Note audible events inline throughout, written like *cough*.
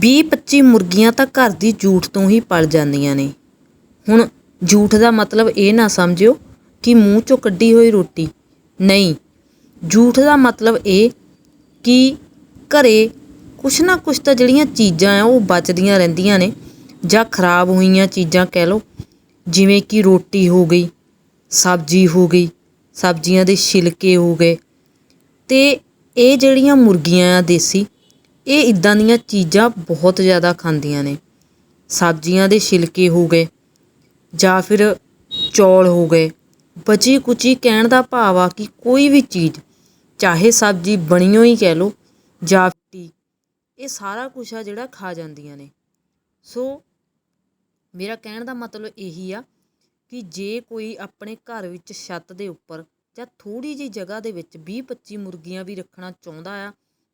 20-25 ਮੁਰਗੀਆਂ ਤਾਂ ਘਰ ਦੀ ਜੂਠ ਤੋਂ ਹੀ ਪਲ ਜਾਂਦੀਆਂ ਨੇ। ਹੁਣ ਜੂਠ ਦਾ ਮਤਲਬ ਇਹ ਨਾ ਸਮਝਿਓ ਕਿ ਮੂੰਹ ਚੋਂ ਕੱਢੀ ਹੋਈ ਰੋਟੀ। ਨਹੀਂ, ਜੂਠ ਦਾ ਮਤਲਬ ਇਹ ਕਿ ਘਰੇ ਕੁਛ ਨਾ ਕੁਛ ਤਾਂ ਜਿਹੜੀਆਂ ਚੀਜ਼ਾਂ ਆ ਉਹ ਬਚਦੀਆਂ ਰਹਿੰਦੀਆਂ ਨੇ ਜਾਂ ਖਰਾਬ ਹੋਈਆਂ ਚੀਜ਼ਾਂ ਕਹਿ ਲਓ, ਜਿਵੇਂ ਕਿ ਰੋਟੀ ਹੋ ਗਈ, ਸਬਜ਼ੀ ਹੋ ਗਈ, ਸਬਜ਼ੀਆਂ ਦੇ ਛਿਲਕੇ ਹੋ ਗਏ। ਤੇ ਇਹ ਜਿਹੜੀਆਂ ਮੁਰਗੀਆਂ ਆ ਦੇਸੀ ਇਹ ਇਦਾਂ ਦੀਆਂ ਚੀਜ਼ਾਂ ਬਹੁਤ ਜ਼ਿਆਦਾ ਖਾਂਦੀਆਂ ਨੇ। ਸਬਜ਼ੀਆਂ ਦੇ ਛਿਲਕੇ ਹੋ ਗਏ ਜਾਂ ਫਿਰ ਚੌਲ ਹੋ ਗਏ। ਬਚੀ ਕੁਚੀ ਕਹਿਣ ਦਾ ਭਾਵ ਆ ਕਿ ਕੋਈ ਵੀ ਚੀਜ਼, ਚਾਹੇ ਸਬਜ਼ੀ ਬਣੀ ਹੀ ਕਹਿ ਲਓ ਜਾਂ ਟੀ ਇਹ ਸਾਰਾ ਕੁਛ ਆ ਜਿਹੜਾ ਖਾ ਜਾਂਦੀਆਂ ਨੇ। ਸੋ ਮੇਰਾ ਕਹਿਣ ਦਾ ਮਤਲਬ ਇਹੀ ਆ ਕਿ ਜੇ ਕੋਈ ਆਪਣੇ ਘਰ ਵਿੱਚ ਛੱਤ ਦੇ ਉੱਪਰ ਜਾਂ ਥੋੜੀ ਜਿਹੀ ਜਗ੍ਹਾ ਦੇ ਵਿੱਚ 20 25 ਮੁਰਗੀਆਂ ਵੀ ਰੱਖਣਾ ਚਾਹੁੰਦਾ ਆ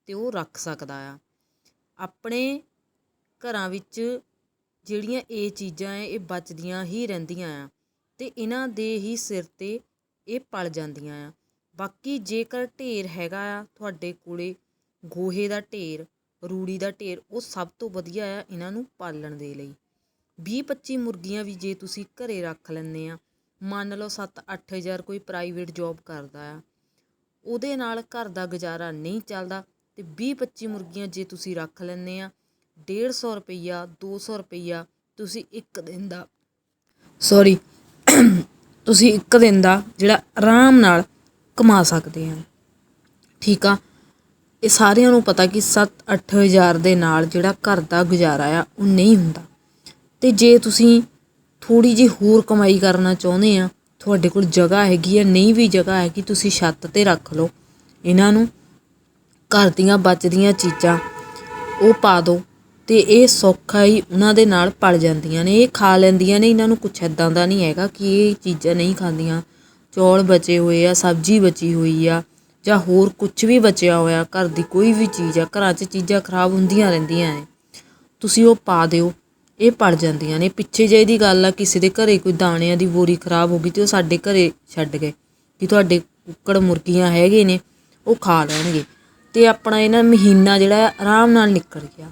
ਤੇ ਉਹ ਰੱਖ ਸਕਦਾ ਆ। ਆਪਣੇ ਘਰਾਂ ਵਿੱਚ ਜਿਹੜੀਆਂ ਇਹ ਚੀਜ਼ਾਂ ਐ, ਇਹ ਬਚਦੀਆਂ ਹੀ ਰਹਿੰਦੀਆਂ ਆ ਅਤੇ ਇਹਨਾਂ ਦੇ ਹੀ ਸਿਰ ਤੇ ਇਹ ਪਲ ਜਾਂਦੀਆਂ ਆ। ਬਾਕੀ ਜੇਕਰ ਢੇਰ ਹੈਗਾ ਆ, ਤੁਹਾਡੇ ਕੋਲੇ ਗੋਹੇ ਦਾ ਢੇਰ, ਰੂੜੀ ਦਾ ਢੇਰ, ਉਹ ਸਭ ਤੋਂ ਵਧੀਆ ਆ ਇਹਨਾਂ ਨੂੰ ਪਾਲਣ ਦੇ ਲਈ। 20 25 ਮੁਰਗੀਆਂ ਵੀ ਜੇ ਤੁਸੀਂ ਘਰੇ ਰੱਖ ਲੈਂਦੇ ਆ, ਮੰਨ ਲਓ 7-8000 ਕੋਈ ਪ੍ਰਾਈਵੇਟ ਜੌਬ ਕਰਦਾ ਆ, ਉਹਦੇ ਨਾਲ ਘਰ ਦਾ ਗੁਜ਼ਾਰਾ ਨਹੀਂ ਚੱਲਦਾ ਤੇ 20-25 ਮੁਰਗੀਆਂ ਜੇ ਤੁਸੀਂ ਰੱਖ ਲੈਂਦੇ ਆ 150 ਰੁਪਈਆ 200 ਰੁਪਈਆ ਤੁਸੀਂ ਇੱਕ ਦਿਨ ਦਾ। ਸੌਰੀ ਤੁਸੀਂ ਇੱਕ ਦਿਨ ਦਾ ਜਿਹੜਾ ਆਰਾਮ ਨਾਲ ਕਮਾ ਸਕਦੇ ਆ। ਠੀਕ ਆ? ਇਹ ਸਾਰਿਆਂ ਨੂੰ ਪਤਾ ਕਿ 7-8000 ਦੇ ਨਾਲ ਜਿਹੜਾ ਘਰ ਦਾ ਗੁਜ਼ਾਰਾ ਆ, ਉਹ ਨਹੀਂ ਹੁੰਦਾ। ਤੇ ਜੇ ਤੁਸੀਂ ਥੋੜੀ ਜਿਹੀ ਹੋਰ ਕਮਾਈ ਕਰਨਾ ਚਾਹੁੰਦੇ ਆ, ਤੁਹਾਡੇ ਕੋਲ ਜਗ੍ਹਾ ਹੈਗੀ ਆ, ਨਹੀਂ ਵੀ ਜਗ੍ਹਾ ਹੈਗੀ, ਤੁਸੀਂ ਛੱਤ ਤੇ ਰੱਖ ਲਓ। ਇਹਨਾਂ ਨੂੰ ਘਰ ਦੀਆਂ ਬਚਦੀਆਂ ਚੀਜ਼ਾਂ ਉਹ ਪਾ ਦਿਓ ਅਤੇ ਇਹ ਸੌਖਾ ਹੀ ਉਹਨਾਂ ਦੇ ਨਾਲ ਪਲ ਜਾਂਦੀਆਂ ਨੇ। ਇਹ ਖਾ ਲੈਂਦੀਆਂ ਨੇ, ਇਹਨਾਂ ਨੂੰ ਕੁਛ ਇੱਦਾਂ ਦਾ ਨਹੀਂ ਹੈਗਾ ਕਿ ਇਹ ਚੀਜ਼ਾਂ ਨਹੀਂ ਖਾਂਦੀਆਂ। ਚੌਲ ਬਚੇ ਹੋਏ ਆ, ਸਬਜ਼ੀ ਬਚੀ ਹੋਈ ਆ ਜਾਂ ਹੋਰ ਕੁਛ ਵੀ ਬਚਿਆ ਹੋਇਆ, ਘਰ ਦੀ ਕੋਈ ਵੀ ਚੀਜ਼ ਆ, ਘਰਾਂ 'ਚ ਚੀਜ਼ਾਂ ਖਰਾਬ ਹੁੰਦੀਆਂ ਰਹਿੰਦੀਆਂ ਨੇ। ਤੁਸੀਂ ਉਹ ਪਾ ਦਿਓ, ਇਹ ਪੜ ਜਾਂਦੀਆਂ ਨੇ। ਪਿੱਛੇ ਜਿਹੇ ਦੀ ਗੱਲ ਆ, ਕਿਸੇ ਦੇ ਘਰੇ ਕੋਈ ਦਾਣਿਆਂ ਦੀ ਬੋਰੀ ਖਰਾਬ ਹੋ ਗਈ ਤੇ ਉਹ ਸਾਡੇ ਘਰੇ ਛੱਡ ਗਏ ਕਿ ਤੁਹਾਡੇ ਕੁੱਕੜ ਮੁਰਗੀਆਂ ਹੈਗੇ ਨੇ, ਉਹ ਖਾ ਲੈਣਗੇ। ਤੇ ਆਪਣਾ ਇਹਨਾਂ ਮਹੀਨਾ ਜਿਹੜਾ ਆਰਾਮ ਨਾਲ ਨਿਕਲ ਗਿਆ,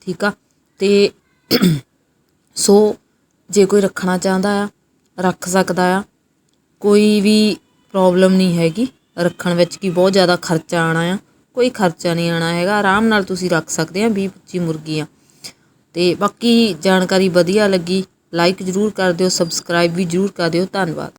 ਠੀਕ ਆ? ਤੇ *clears throat* ਸੋ ਜੇ ਕੋਈ ਰੱਖਣਾ ਚਾਹੁੰਦਾ ਆ, ਰੱਖ ਸਕਦਾ ਆ। ਕੋਈ ਵੀ ਪ੍ਰੋਬਲਮ ਨਹੀਂ ਹੈਗੀ, ਰੱਖਣ ਵਿੱਚ ਕੀ ਬਹੁਤ ਜ਼ਿਆਦਾ ਖਰਚਾ ਆਣਾ ਆ। ਕੋਈ ਖਰਚਾ ਨਹੀਂ ਆਣਾ ਹੈਗਾ, ਆਰਾਮ ਨਾਲ ਤੁਸੀਂ ਰੱਖ ਸਕਦੇ ਆ 20 25 ਮੁਰਗੀਆਂ। ਤੇ ਬਾਕੀ ਜਾਣਕਾਰੀ ਵਧੀਆ ਲੱਗੀ ਲਾਈਕ ਜ਼ਰੂਰ ਕਰ ਦਿਓ ਸਬਸਕ੍ਰਾਈਬ ਵੀ ਜ਼ਰੂਰ ਕਰ ਦਿਓ, ਧੰਨਵਾਦ।